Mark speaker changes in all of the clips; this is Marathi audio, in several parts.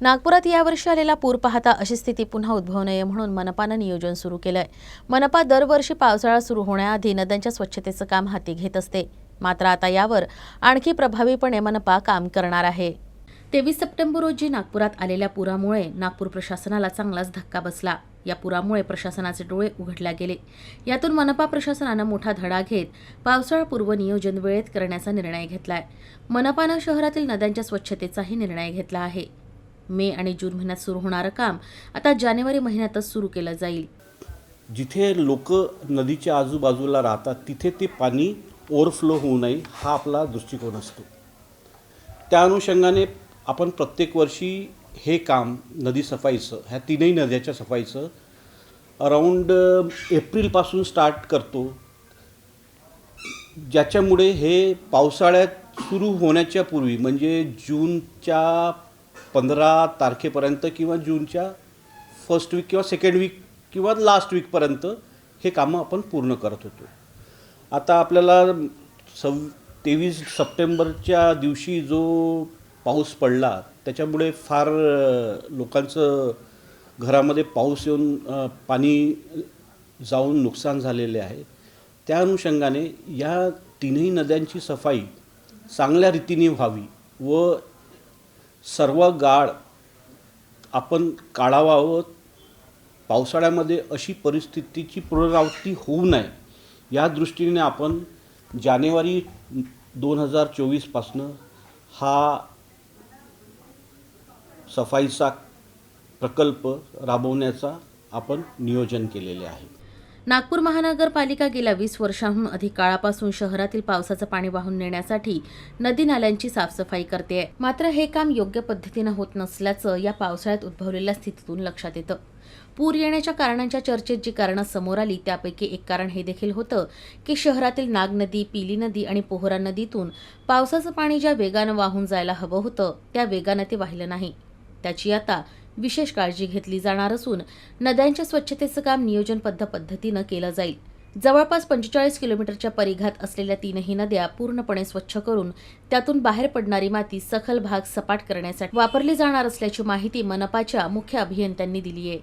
Speaker 1: नागपुरात यावर्षी आलेला पूर पाहता अशी स्थिती पुन्हा उद्भवू नये म्हणून मनपानं नियोजन सुरू केलंय. मनपा दरवर्षी पावसाळा सुरू होण्याआधी नद्यांच्या स्वच्छतेचं काम हाती घेत असते. मात्र आता यावर आणखी प्रभावीपणे मनपा काम करणार आहे. तेवीस सप्टेंबर रोजी नागपुरात आलेल्या पुरामुळे नागपूर प्रशासनाला चांगलाच धक्का बसला. या पुरामुळे प्रशासनाचे डोळे उघडल्या गेले. यातून मनपा प्रशासनानं मोठा धडा घेत पावसाळापूर्व नियोजन वेळेत करण्याचा निर्णय घेतलाय. मनपानं शहरातील नद्यांच्या स्वच्छतेचाही निर्णय घेतला आहे. मे आणि जून महिन्यात सुरू होणारं काम आता जानेवारी महिन्यातच सुरू केलं जाईल.
Speaker 2: जिथे लोक नदीच्या आजूबाजूला राहतात तिथे ते पाणी ओव्हरफ्लो होऊ नये हा आपला दृष्टिकोन असतो. त्या अनुषंगाने आपण प्रत्येक वर्षी हे काम नदी सफाईचं ह्या तीनही नद्याच्या सफाईचं अराऊंड एप्रिलपासून स्टार्ट करतो. ज्याच्यामुळे हे पावसाळ्यात सुरू होण्याच्या पूर्वी म्हणजे जूनच्या पंधरा तारखेपर्यंत किंवा जूनच्या फर्स्ट वीक किंवा सेकंड वीक किंवा लास्ट वीकपर्यंत हे कामं आपण पूर्ण करत होतो. आता आपल्याला सव तेवीस सप्टेंबरच्या दिवशी जो पाऊस पडला त्याच्यामुळे फार लोकांचं घरामध्ये पाऊस येऊन पाणी जाऊन नुकसान झालेले आहे. त्या अनुषंगाने या तीनही नद्यांची सफाई चांगल्या रीतीने व्हावी व सर्व गाळ आपण काढावावं. पावसाळ्यामध्ये अशी परिस्थितीची पुनरावृत्ती होऊ नये. या दृष्टीने आपण जानेवारी दोन हजार चोवीसपासनं हा सफाईचा प्रकल्प राबवण्याचा आपण नियोजन केलेले आहे.
Speaker 1: नागपूर महानगरपालिका गेल्या वीस वर्षांहून अधिक काळापासून शहरातील पावसाचं पाणी वाहून नेण्यासाठी नदी नाल्यांची साफसफाई करते. मात्र हे काम योग्य पद्धतीनं होत नसल्याचं या पावसाळ्यात उद्भवलेल्या स्थितीतून लक्षात येतं. पूर येण्याच्या कारणांच्या चर्चेत जी कारणं समोर आली त्यापैकी एक कारण हे देखील होतं की शहरातील नाग नदी पिली नदी आणि पोहरा नदीतून पावसाचं पाणी ज्या वेगानं वाहून जायला हवं होतं त्या वेगानं ते वाहिलं नाही. त्याची आता विशेष काळजी घेतली जाणार असून नद्यांच्या स्वच्छतेचं काम नियोजनबद्ध पद्धतीनं केलं जाईल. जवळपास पंचेचाळीस किलोमीटरच्या परिघात असलेल्या तीनही नद्या पूर्णपणे स्वच्छ करून त्यातून बाहेर पडणारी माती सखल भाग सपाट करण्यासाठी वापरली जाणार असल्याची माहिती मनपाच्या मुख्य अभियंत्यांनी दिली आहे.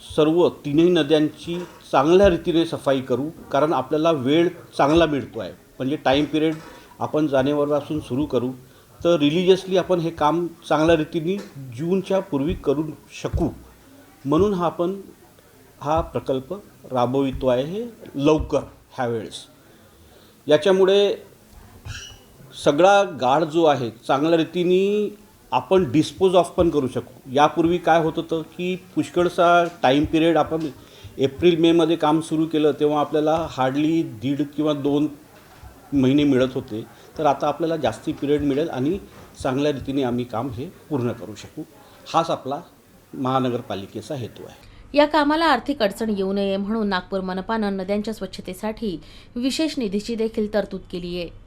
Speaker 2: सर्व तीनही नद्यांची चांगल्या रीतीने सफाई करू कारण आपल्याला वेळ चांगला मिळतो आहे म्हणजे टाईम पिरियड आपण जानेवारीपासून सुरू करू तर रिलिजियसली आपण हे काम चांगल्या रीतीने जूनच्या पूर्वी करू शकू. म्हणून हा आपण हा प्रकल्प राबवितो आहे हे लवकर ह्यावेळेस याच्यामुळे सगळा गाळ जो आहे चांगल्या रीतीने आपण डिस्पोज ऑफ पण करू शकू. यापूर्वी काय होत होतं की पुष्कळसा टाईम पिरियड आपण एप्रिल मेमध्ये काम सुरू केलं तेव्हा आपल्याला हार्डली दीड किंवा दोन महिने मिळत होते तर आता आपल्याला जास्ती पिरियड मिळेल आणि चांगल्या रीतीने आम्ही काम हे पूर्ण करू शकू. हाच आपला महानगरपालिकेचा हेतू आहे.
Speaker 1: या कामाला आर्थिक अडचण येऊ नये म्हणून नागपूर मनपानं नद्यांच्या स्वच्छतेसाठी विशेष निधीची देखील तरतूद केली आहे